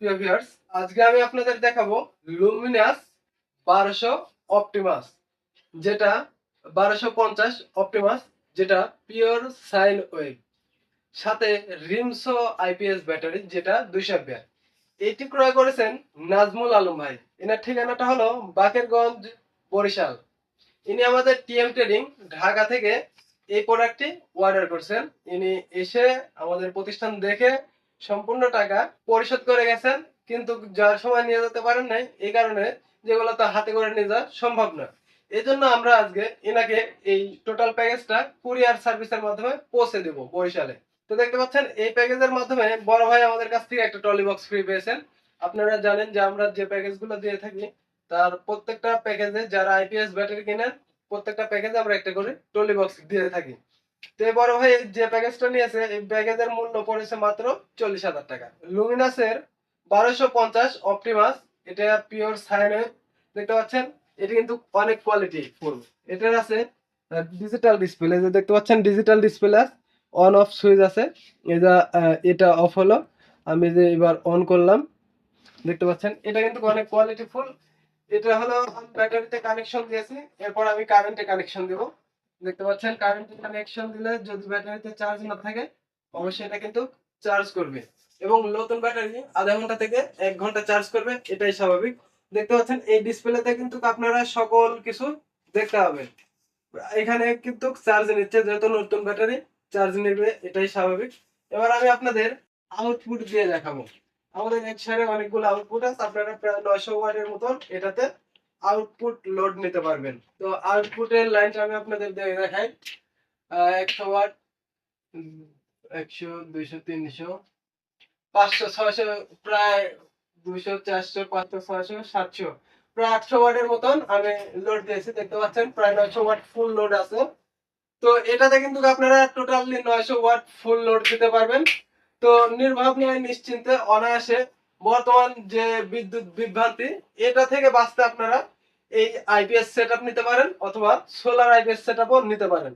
আজকে আমি আপনাদের দেখাবো লুমিনাস বারোশো অপটিমাস যেটা বারোশো পঞ্চাশ অপটিমাস যেটা পিওর সাইন ওয়েভ সাথে রিমসো আইপিএস ব্যাটারি যেটা দুইশো অ্যাম্পিয়ার এটি ক্রয় করেছেন নাজমুল আলম ভাই। এনার ঠিকানাটা হলো বাকেরগঞ্জ, বরিশাল। ইনি আমাদের টিএম ট্রেডিং ঢাকা থেকে এই প্রোডাক্টটি অর্ডার করছেন। ইনি এসে আমাদের প্রতিষ্ঠান দেখে সম্পূর্ণ টাকা পরিশোধ করে গেছেন, কিন্তু যার সময় নিয়ে যেতে পারেন নাই, এই কারণে যেগুলো তো হাতে করে নিয়ে যাওয়া সম্ভব না। এই জন্য আমরা আজকে এনাকে এই টোটাল প্যাকেজটা কুরিয়ার সার্ভিসের মাধ্যমে পৌঁছে দেব বরিশালে। তো দেখতে পাচ্ছেন, এই প্যাকেজের মাধ্যমে বড় ভাই আমাদের কাছ থেকে একটা ট্রলি বক্স ফ্রি পেয়েছেন। আপনারা জানেন যে আমরা যে প্যাকেজগুলো দিয়ে থাকি, তার প্রত্যেকটা প্যাকেজে যারা আইপিএস ব্যাটারি কেনেন, প্রত্যেকটা প্যাকেজে আমরা একটা করে ট্রলি বক্স দিয়ে থাকি। তো এই বড় ভাই যে প্যাকেজটা নিয়েছে, এই প্যাকেজের মূল্য পড়েছে মাত্র চল্লিশ হাজার টাকা। লুমিনাসের বারোশো পঞ্চাশ অপটিমাস এটা পিওর দেখতে পাচ্ছেন? কিন্তু অনেক কোয়ালিটি এটার আছে ডিজিটাল ডিসপ্লে যে দেখতে পাচ্ছেন digital display on off switch আছে। এটা এটা অফ হলো। আমি যে এবার অন করলাম, দেখতে পাচ্ছেন? এটা কিন্তু অনেক কোয়ালিটি ফুল। এটা হলো ব্যাটারিতে কানেকশন দিয়েছি। এরপর আমি কারেন্টে কানেকশন দেবো। দেখতে পাচ্ছেন কারেন্ট কানেকশন দিলে যদি ব্যাটারিতে চার্জ না থাকে, অবশ্যই এটা কিন্তু চার্জ করবে। এবং নতুন ব্যাটারি আধা ঘণ্টা থেকে এক ঘণ্টা চার্জ করবে, এটাই স্বাভাবিক। দেখতে পাচ্ছেন, এই ডিসপ্লেতে কিন্তু আপনারা সকল কিছু দেখতে পাবেন। এখানে কিন্তু চার্জ নিচ্ছে, যেহেতু নতুন ব্যাটারি চার্জ নেবে, এটাই স্বাভাবিক। এবার আমি আপনাদের আউটপুট দিয়ে দেখাবো। আমাদের সাইডে অনেকগুলো আউটপুট আছে, আপনারা প্রায় নয়শো ওয়াটের মতন এটাতে আউটপুট লোড নিতে পারবেন। তো আউটপুটের লাইনটা আমি আপনাদের দেখাই। একশো ওয়াট, একশো, দুইশো, তিনশো, পাঁচশো, ছয়শো, প্রায় দুইশো, চারশো, পাঁচশো, ছয়শো, সাতশো। প্রায় আটশো ওয়াটের মতন আমি লোড দিয়েছি, দেখতে পাচ্ছেন, প্রায় নয়শো ওয়াট ফুল লোড আছে। তো এটাতে কিন্তু আপনারা টোটালি নয়শো ওয়াট ফুল লোড দিতে পারবেন। তো নির্ভাবনায়, নিশ্চিন্তে, অনায়াসে বর্তমান যে বিদ্যুৎ বিভ্রান্তি, এটা থেকে বাঁচতে আপনারা এই আইপিএস সেট নিতে পারেন অথবা সোলার আইপিএস সেট নিতে পারেন।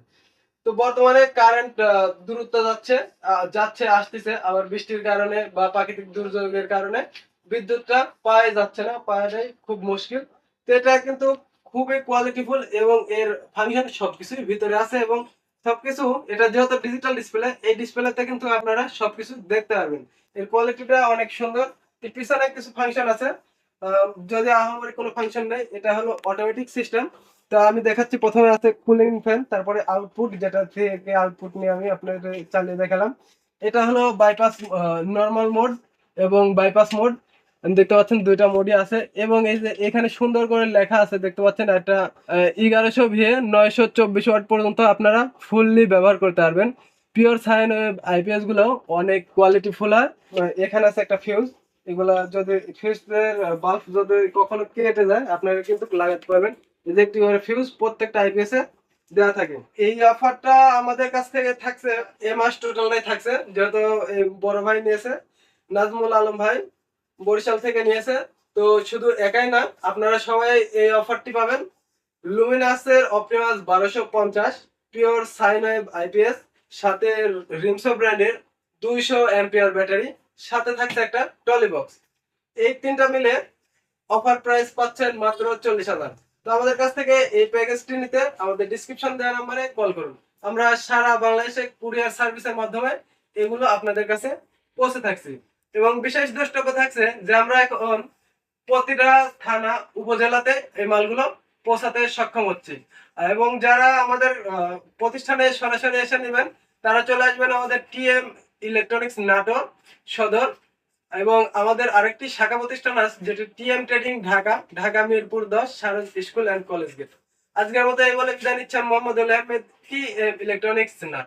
তো বর্তমানে কারেন্ট দূরত্ব যাচ্ছে যাচ্ছে, আসতেছে, আবার বৃষ্টির কারণে বা প্রাকৃতিক দুর্যোগের কারণে বিদ্যুৎটা পাওয়া যাচ্ছে না পাওয়াটাই খুব মুশকিল। তো এটা কিন্তু খুবই কোয়ালিটিফুল এবং এর ফাংশন সবকিছুই ভিতরে আছে এবং সবকিছু, এটা যেহেতু ডিজিটাল ডিসপ্লে এই ডিসপ্লেতে কিন্তু আপনারা সবকিছু দেখতে পারবেন। এর কোয়ালিটিটা অনেক সুন্দর। পিছনে কিছু ফাংশন আছে। যদি আহামরি কোনো ফাংশন নেই, এটা হলো অটোমেটিক সিস্টেম তো আমি দেখাচ্ছি, প্রথমে আছে কুলিং ফ্যান তারপরে আউটপুট যেটা থেকে আউটপুট নিয়ে আমি আপনাদের চালিয়ে দেখালাম। এটা হলো বাইপাস নর্মাল মোড এবং বাইপাস মোড দেখতে পাচ্ছেন দুইটা মোডই আছে। এবং এই যে এখানে সুন্দর করে লেখা আছে, দেখতে পাচ্ছেন একটা এগারোশো ভিএ নয়শো চব্বিশ ওয়াট পর্যন্ত আপনারা ফুললি ব্যবহার করতে পারবেন। পিওর সাইন আইপিএসগুলো অনেক কোয়ালিটি ফুল হয়। এখানে আছে একটা ফিউজ এগুলা যদি ফিউজের বাল্ব যদি কখনো কেটে যায়, আপনারা কিন্তু লাগাতে পারবেন। এই যে ফিউজ প্রত্যেকটা আইপিএস এ দেওয়া থাকে। এই অফারটা আমাদের কাছ থেকে থাকছে এ মাস টোটালটাই থাকছে, যেহেতু বড় ভাই নিয়েছে, নাজমুল আলম ভাই বরিশাল থেকে নিয়েছে। তো শুধু একাই না, আপনারা সবাই এই অফারটি পাবেন। লুমিনাসের অপটিমাস বারোশো পঞ্চাশ পিওর সাইন আইপিএস সাথে রিমসো ব্র্যান্ডের দুইশো অ্যাম্পিয়ার ব্যাটারি সাথে থাকছে একটা টলি বক্স। এই তিনটা মিলে অফার প্রাইস পাচ্ছেন মাত্র চল্লিশ হাজার। তো আমাদের কাছ থেকে এই প্যাকেজটি নিতে আমাদের ডিসক্রিপশন দেওয়া নাম্বারে কল করুন। আমরা সারা বাংলাদেশে কুরিয়ার সার্ভিসের মাধ্যমে এগুলো আপনাদের কাছে পৌঁছে থাকছি। এবং বিশেষ দ্রষ্টব্য থাকছে যে আমরা এখন প্রতিটা থানা, উপজেলাতে এই মালগুলো পৌঁছাতে সক্ষম হচ্ছি। এবং যারা আমাদের প্রতিষ্ঠানে সরাসরি এসে নেবেন, তারা চলে আসবেন আমাদের টিএম ইলেকট্রনিক্স নাটোর সদর এবং আমাদের আরেকটি শাখা প্রতিষ্ঠান আছে, যেটি টিএম ট্রেডিং ঢাকা ঢাকা মিরপুর দশ সারস স্কুল অ্যান্ড কলেজ গেট। আজকের মতো এই বলে বিদায় নিচ্ছেন মোহাম্মদ আহমেদ কি ইলেকট্রনিক্স না